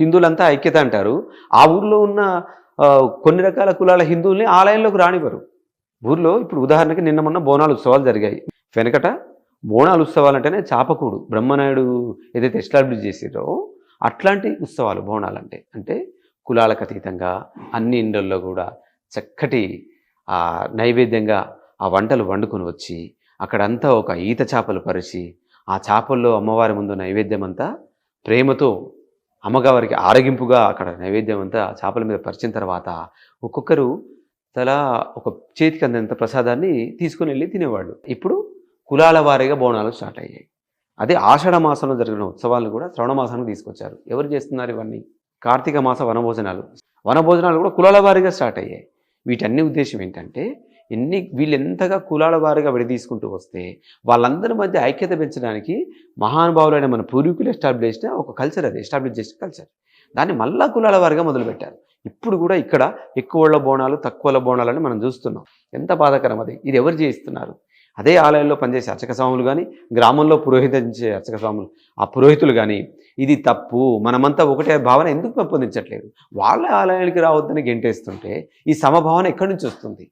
హిందువులంతా ఐక్యత అంటారు. ఆ ఊర్లో ఉన్న కొన్ని రకాల కులాల హిందువుల్ని ఆలయంలోకి రానివ్వరు. ఊర్లో ఇప్పుడు ఉదాహరణకి నిన్న మొన్న బోనాలు ఉత్సవాలు జరిగాయి. వెనకట బోనాలు ఉత్సవాలు అంటేనే చాపకూడు. బ్రహ్మనాయుడు ఏదైతే ఎస్టాబ్లిష్ చేసిరో అట్లాంటి ఉత్సవాలు బోనాలు అంటే అంటే కులాలకు అతీతంగా అన్ని ఇండ్లల్లో కూడా చక్కటి ఆ నైవేద్యంగా ఆ వంటలు వండుకొని వచ్చి అక్కడంతా ఒక ఈత చేపలు పరిచి ఆ చేపల్లో అమ్మవారి ముందు నైవేద్యం అంతా ప్రేమతో అమ్మగారికి ఆరగింపుగా అక్కడ నైవేద్యం అంతా చేపల మీద పరిచిన తర్వాత ఒక్కొక్కరు తలా ఒక చేతికి అందంత ప్రసాదాన్ని తీసుకుని వెళ్ళి తినేవాళ్ళు. ఇప్పుడు కులాల వారీగా బోనాలు స్టార్ట్ అయ్యాయి. అదే ఆషాఢ మాసంలో జరిగిన ఉత్సవాలను కూడా శ్రవణ మాసానికి తీసుకొచ్చారు. ఎవరు చేస్తున్నారు ఇవన్నీ? కార్తీక మాస వనభోజనాలు. వనభోజనాలు కూడా కులాల వారీగా స్టార్ట్ అయ్యాయి. వీటన్ని ఉద్దేశం ఏంటంటే ఎన్ని వీళ్ళెంతగా కులాల వారీగా విడదీసుకుంటూ వస్తే వాళ్ళందరి మధ్య ఐక్యత పెంచడానికి మహానుభావులైన మన పూర్వీకులు ఎస్టాబ్లిష్ చేసిన ఒక కల్చర్ అది ఎస్టాబ్లిష్ చేసిన కల్చర్ దాన్ని మళ్ళా కులాల వారిగా మొదలుపెట్టారు. ఇప్పుడు కూడా ఇక్కడ ఎక్కువళ్ళ బోనాలు తక్కువల బోనాలని మనం చూస్తున్నాం. ఎంత బాధాకరం అది. ఇది ఎవరు చేయిస్తున్నారు? అదే ఆలయంలో పనిచేసే అర్చక స్వాములు కానీ గ్రామంలో పురోహితించే అర్చక స్వాములు ఆ పురోహితులు కానీ ఇది తప్పు మనమంతా ఒకటే భావన ఎందుకు పెంపొందించట్లేదు? వాళ్ళ ఆలయానికి రావద్దని గెంటేస్తుంటే ఈ సమభావన ఎక్కడి నుంచి వస్తుంది?